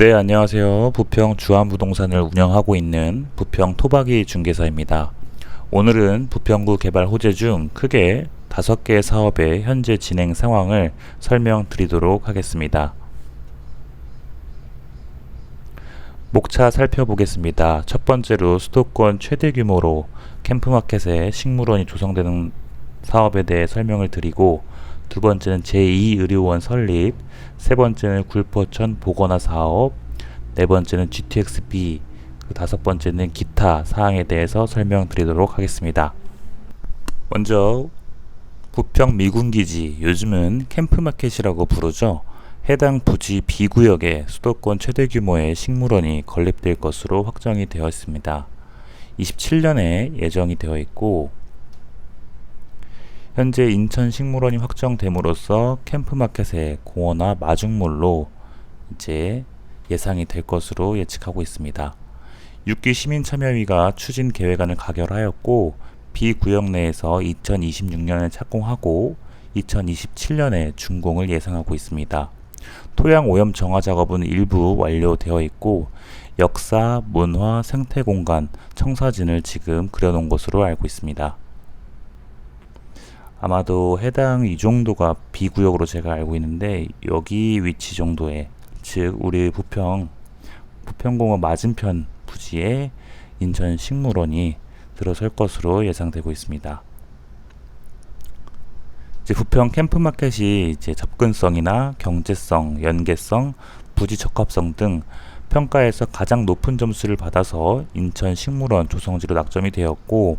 네, 안녕하세요. 부평 주한부동산을 운영하고 있는 부평 토박이 중개사입니다. 오늘은 부평구 개발 호재 중 크게 다섯 개의 사업의 현재 진행 상황을 설명드리도록 하겠습니다. 목차 살펴보겠습니다. 첫 번째로 수도권 최대 규모로 캠프마켓에 식물원이 조성되는 사업에 대해 설명을 드리고 두 번째는 제2의료원 설립, 세 번째는 굴포천 보건화 사업, 네 번째는 GTX-B, 그 다섯 번째는 기타 사항에 대해서 설명드리도록 하겠습니다. 먼저 부평 미군기지, 요즘은 캠프마켓이라고 부르죠. 해당 부지 B구역에 수도권 최대 규모의 식물원이 건립될 것으로 확정이 되어 있습니다. 27년에 예정이 되어 있고 현재 인천 식물원이 확정됨으로써 캠프마켓의 공원화 마중물로 이제 예상이 될 것으로 예측하고 있습니다. 6기 시민참여위가 추진 계획안을 가결하였고 B구역 내에서 2026년에 착공하고 2027년에 준공을 예상하고 있습니다. 토양 오염 정화 작업은 일부 완료되어 있고 역사, 문화, 생태 공간, 청사진을 지금 그려놓은 것으로 알고 있습니다. 아마도 해당 이 정도가 B구역으로 제가 알고 있는데 여기 위치 정도에 즉 우리 부평 부평공원 맞은편 부지에 인천 식물원이 들어설 것으로 예상되고 있습니다. 이제 부평 캠프마켓이 이제 접근성이나 경제성, 연계성, 부지 적합성 등 평가에서 가장 높은 점수를 받아서 인천 식물원 조성지로 낙점이 되었고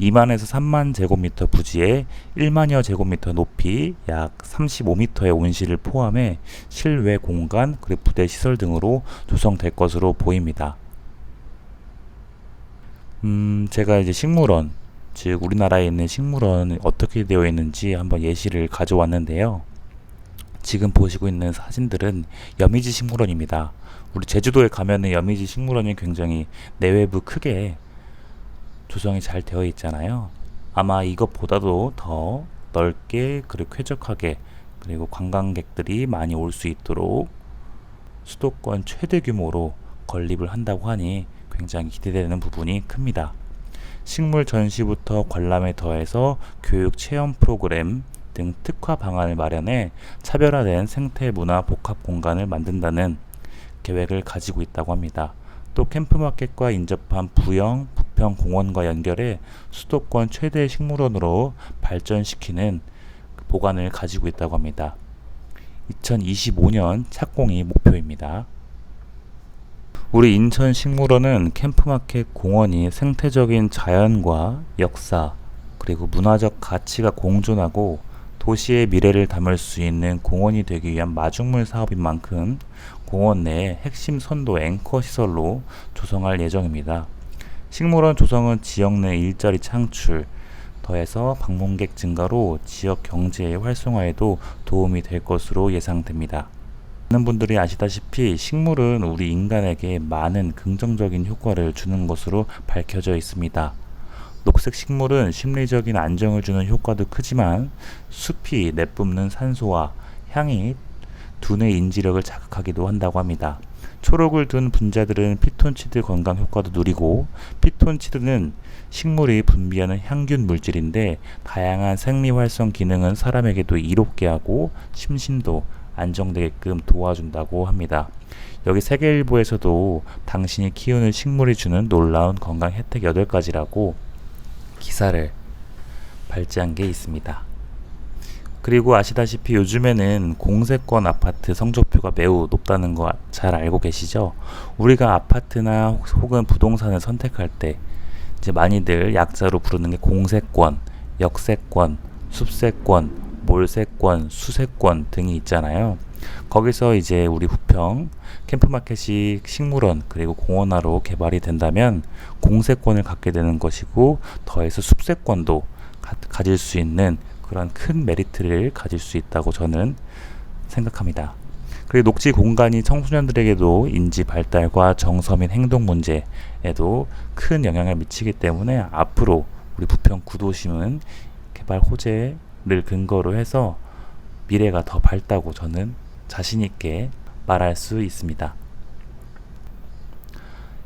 2만에서 3만 제곱미터 부지에 1만여 제곱미터 높이 약 35미터의 온실을 포함해 실외 공간 그리고 부대 시설 등으로 조성될 것으로 보입니다. 음, 제가 이제 식물원, 즉 우리나라에 있는 식물원이 어떻게 되어 있는지 한번 예시를 가져왔는데요. 지금 보시고 있는 사진들은 여미지 식물원입니다. 우리 제주도에 가면은 여미지 식물원이 굉장히 내외부 크게 조성이 잘 되어 있잖아요. 아마 이것보다도 더 넓게 그리고 쾌적하게 그리고 관광객들이 많이 올 수 있도록 수도권 최대 규모로 건립을 한다고 하니 굉장히 기대되는 부분이 큽니다. 식물 전시부터 관람에 더해서 교육 체험 프로그램 등 특화 방안을 마련해 차별화된 생태 문화 복합 공간을 만든다는 계획을 가지고 있다고 합니다. 또 캠프마켓과 인접한 부영, 부평 공원과 연결해 수도권 최대 식물원으로 발전시키는 보관을 가지고 있다고 합니다. 2025년 착공이 목표입니다. 우리 인천 식물원은 캠프마켓 공원이 생태적인 자연과 역사 그리고 문화적 가치가 공존하고 도시의 미래를 담을 수 있는 공원이 되기 위한 마중물 사업인 만큼 공원 내 핵심 선도 앵커 시설로 조성할 예정입니다. 식물원 조성은 지역 내 일자리 창출, 더해서 방문객 증가로 지역 경제의 활성화에도 도움이 될 것으로 예상됩니다. 많은 분들이 아시다시피 식물은 우리 인간에게 많은 긍정적인 효과를 주는 것으로 밝혀져 있습니다. 녹색 식물은 심리적인 안정을 주는 효과도 크지만 숲이 내뿜는 산소와 향이 두뇌 인지력을 자극하기도 한다고 합니다. 초록을 둔 분자들은 피톤치드 건강 효과도 누리고 피톤치드는 식물이 분비하는 향균 물질인데 다양한 생리 활성 기능은 사람에게도 이롭게 하고 심신도 안정되게끔 도와준다고 합니다. 여기 세계일보에서도 당신이 키우는 식물이 주는 놀라운 건강 혜택 8가지라고 기사를 발제한 게 있습니다. 그리고 아시다시피 요즘에는 공세권 아파트 성적표가 매우 높다는 거 잘 알고 계시죠? 우리가 아파트나 혹은 부동산을 선택할 때 이제 많이들 약자로 부르는 게 공세권, 역세권, 숲세권, 몰세권, 수세권 등이 있잖아요. 거기서 이제 우리 부평 캠프마켓이 식물원 그리고 공원화로 개발이 된다면 공세권을 갖게 되는 것이고 더해서 숲세권도 가, 가질 수 있는 그런 큰 메리트를 가질 수 있다고 저는 생각합니다. 그리고 녹지 공간이 청소년들에게도 인지 발달과 정서 및 행동 문제에도 큰 영향을 미치기 때문에 앞으로 우리 부평 구도심은 개발 호재를 근거로 해서 미래가 더 밝다고 저는 자신 있게 말할 수 있습니다.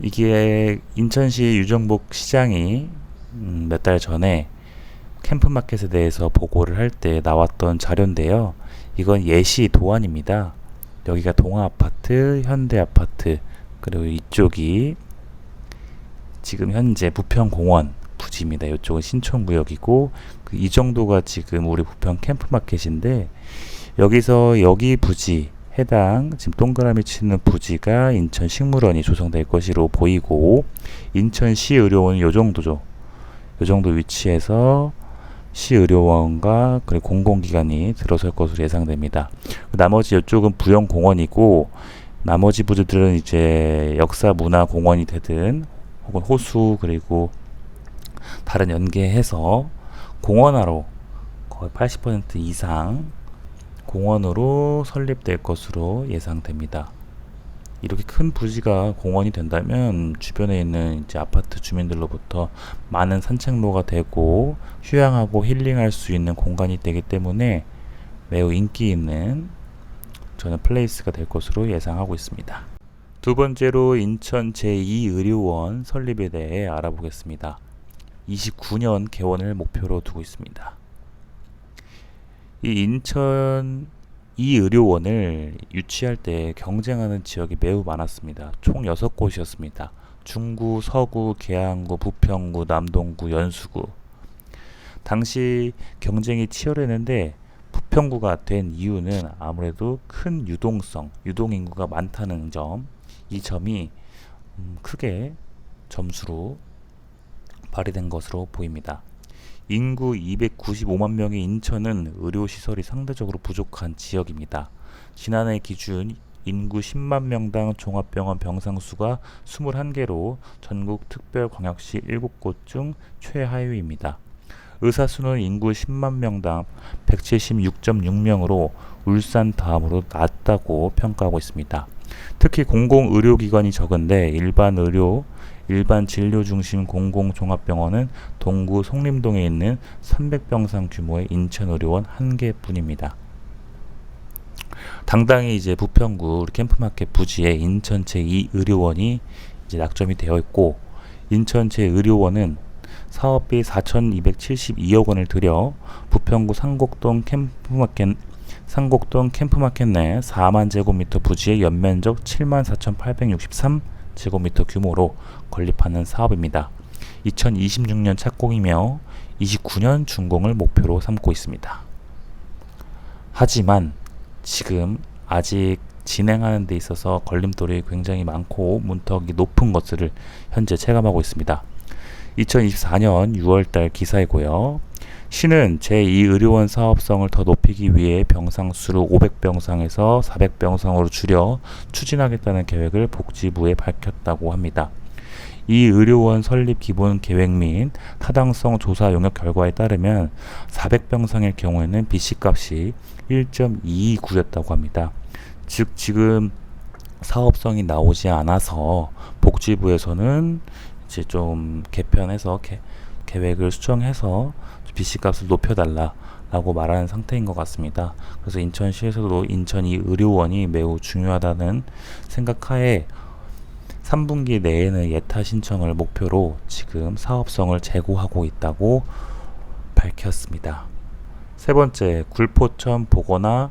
이게 인천시 유정복 시장이 음, 몇달 전에 캠프마켓에 대해서 보고를 할 때 나왔던 자료인데요. 이건 예시 도안입니다. 여기가 동아 아파트, 현대 아파트, 그리고 이쪽이 지금 현재 부평공원 부지입니다. 이쪽은 신촌구역이고 그 이 정도가 지금 우리 부평 캠프마켓인데 여기서 여기 부지 해당 지금 동그라미 치는 부지가 인천 식물원이 조성될 것으로 보이고 인천시 의료원은 요 정도죠. 요 정도 위치에서 시 의료원과 그리고 공공기관이 들어설 것으로 예상됩니다. 나머지 이쪽은 부영공원이고 나머지 부지들은 이제 역사 문화 공원이 되든 혹은 호수 그리고 다른 연계해서 공원화로 거의 80% 이상 공원으로 설립될 것으로 예상됩니다. 이렇게 큰 부지가 공원이 된다면 주변에 있는 이제 아파트 주민들로부터 많은 산책로가 되고 휴양하고 힐링할 수 있는 공간이 되기 때문에 매우 인기 있는 저는 플레이스가 될 것으로 예상하고 있습니다. 두 번째로 인천 제2의료원 설립에 대해 알아보겠습니다. 29년 개원을 목표로 두고 있습니다. 이 인천 이 의료원을 유치할 때 경쟁하는 지역이 매우 많았습니다. 총 6곳이었습니다. 중구, 서구, 계양구, 부평구, 남동구, 연수구. 당시 경쟁이 치열했는데 부평구가 된 이유는 아무래도 큰 유동성, 유동 인구가 많다는 점, 이 점이 음, 크게 점수로 발휘된 것으로 보입니다. 인구 295만 명의 인천은 의료시설이 상대적으로 부족한 지역입니다. 지난해 기준 인구 10만 명당 종합병원 병상수가 21개로 전국 특별광역시 7곳 중 최하위입니다. 의사 수는 인구 10만 명당 176.6명으로 울산 다음으로 낮다고 평가하고 있습니다. 특히 공공 의료기관이 적은데 일반 의료 일반 진료 중심 공공 종합병원은 동구 송림동에 있는 300병상 규모의 인천의료원 한 개뿐입니다. 당당히 이제 부평구 캠프마켓 부지에 인천체 2 의료원이 이제 낙점이 되어 있고 인천체 의료원은 사업비 4,272억 원을 들여 부평구 상곡동 캠프마켓 상곡동 캠프마켓 내 4만 제곱미터 부지의 연면적 7만 4,863 제곱미터 규모로 건립하는 사업입니다. 2026년 착공이며 29년 준공을 목표로 삼고 있습니다. 하지만 지금 아직 진행하는 데 있어서 걸림돌이 굉장히 많고 문턱이 높은 것들을 현재 체감하고 있습니다. 2024년 6월달 기사이고요. 시는 제2의료원 사업성을 더 높이기 위해 병상 수를 500병상에서 400병상으로 줄여 추진하겠다는 계획을 복지부에 밝혔다고 합니다. 이 의료원 설립 기본 계획 및 타당성 조사 용역 결과에 따르면 400병상일 경우에는 BC값이 1.22였다고 합니다. 즉 지금 사업성이 나오지 않아서 복지부에서는 이제 좀 개편해서 개, 계획을 수정해서 BC 값을 높여달라 라고 말하는 상태인 것 같습니다. 그래서 인천시에서도 인천 이 의료원이 매우 중요하다는 생각하에 3분기 내에는 예타 신청을 목표로 지금 사업성을 재고하고 있다고 밝혔습니다. 세 번째, 굴포천 보거나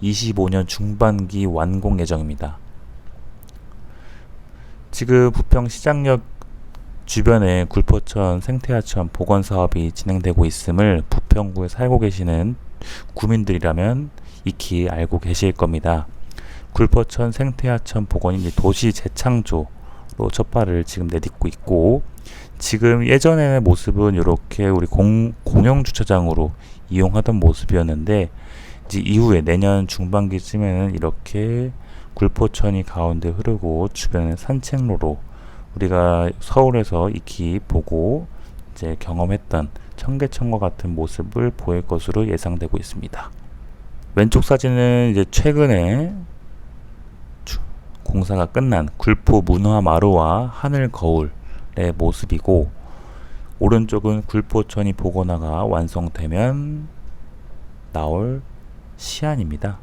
25년 중반기 완공 예정입니다. 지금 부평 시장역 주변에 굴포천 생태하천 복원 사업이 진행되고 있음을 부평구에 살고 계시는 구민들이라면 익히 알고 계실 겁니다. 굴포천 생태하천 복원이 도시 재창조로 첫 발을 지금 내딛고 있고 지금 예전에는 모습은 이렇게 우리 공, 공영 주차장으로 이용하던 모습이었는데 이제 이후에 내년 중반기쯤에는 이렇게 굴포천이 가운데 흐르고 주변에 산책로로 우리가 서울에서 익히 보고 이제 경험했던 청계천과 같은 모습을 보일 것으로 예상되고 있습니다. 왼쪽 사진은 이제 최근에 공사가 끝난 굴포 문화 마루와 하늘 거울의 모습이고 오른쪽은 굴포천이 보거나가 완성되면 나올 시안입니다.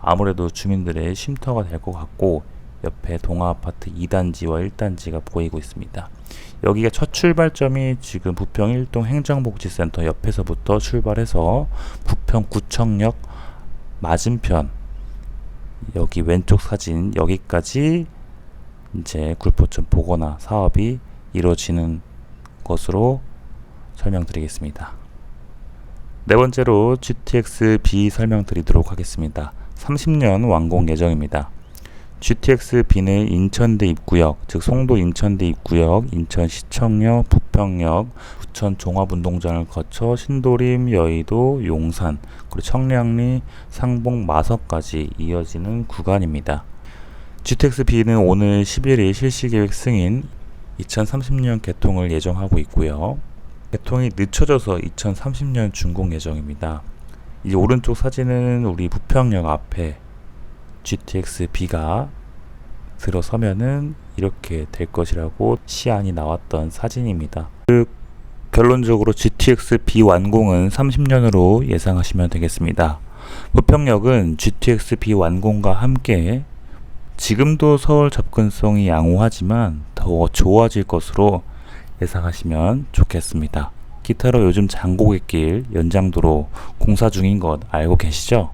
아무래도 주민들의 쉼터가 될 것 같고 옆에 동아아파트 2단지와 1단지가 보이고 있습니다. 여기가 첫 출발점이 지금 부평 1동 행정복지센터 옆에서부터 출발해서 부평 구청역 맞은편 여기 왼쪽 사진 여기까지 이제 굴포점 보거나 사업이 이루어지는 것으로 설명드리겠습니다. 네 번째로 GTX B 설명드리도록 하겠습니다. 30년 완공 예정입니다. GTX B는 인천대 입구역, 즉 송도 인천대 입구역, 인천 시청역, 부평역, 부천 종합운동장을 거쳐 신도림, 여의도, 용산, 그리고 청량리, 상봉, 마석까지 이어지는 구간입니다. GTX B는 오늘 11일 실시 계획 승인 2030년 개통을 예정하고 있고요. 개통이 늦춰져서 2030년 준공 예정입니다. 이 오른쪽 사진은 우리 부평역 앞에 GTX B가 들어서면은 이렇게 될 것이라고 시안이 나왔던 사진입니다. 즉 결론적으로 GTX B 완공은 30년으로 예상하시면 되겠습니다. 부평역은 GTX B 완공과 함께 지금도 서울 접근성이 양호하지만 더 좋아질 것으로 예상하시면 좋겠습니다. 기타로 요즘 장고객길 연장도로 공사 중인 것 알고 계시죠?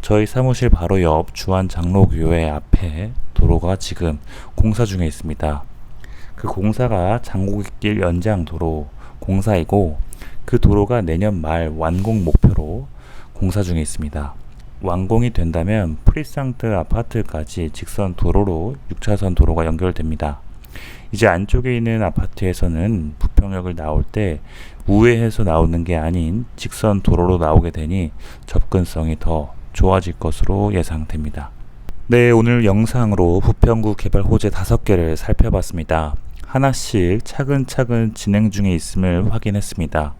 저희 사무실 바로 옆 주한 장로교회 앞에 도로가 지금 공사 중에 있습니다. 그 공사가 장고객길 연장 도로 공사이고 그 도로가 내년 말 완공 목표로 공사 중에 있습니다. 완공이 된다면 프리상트 아파트까지 직선 도로로 6차선 도로가 연결됩니다. 이제 안쪽에 있는 아파트에서는 부평역을 나올 때 우회해서 나오는 게 아닌 직선 도로로 나오게 되니 접근성이 더 좋아질 것으로 예상됩니다. 네, 오늘 영상으로 부평구 개발 호재 5개를 살펴봤습니다. 하나씩 차근차근 진행 중에 있음을 확인했습니다.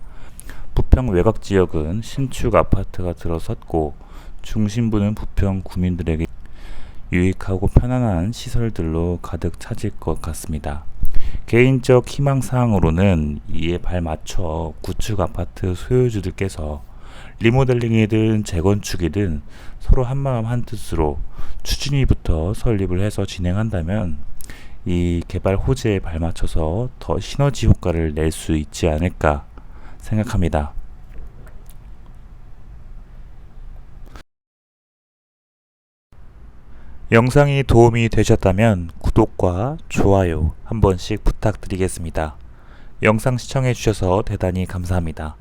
부평 외곽 지역은 신축 아파트가 들어섰고 중심부는 부평 구민들에게 유익하고 편안한 시설들로 가득 차질 것 같습니다. 개인적 희망사항으로는 이에 발맞춰 구축 아파트 소유주들께서 리모델링이든 재건축이든 서로 한마음 한뜻으로 추진위부터 설립을 해서 진행한다면 이 개발 호재에 발맞춰서 더 시너지 효과를 낼 수 있지 않을까 생각합니다. 영상이 도움이 되셨다면 구독과 좋아요 한 번씩 부탁드리겠습니다. 영상 시청해 주셔서 대단히 감사합니다.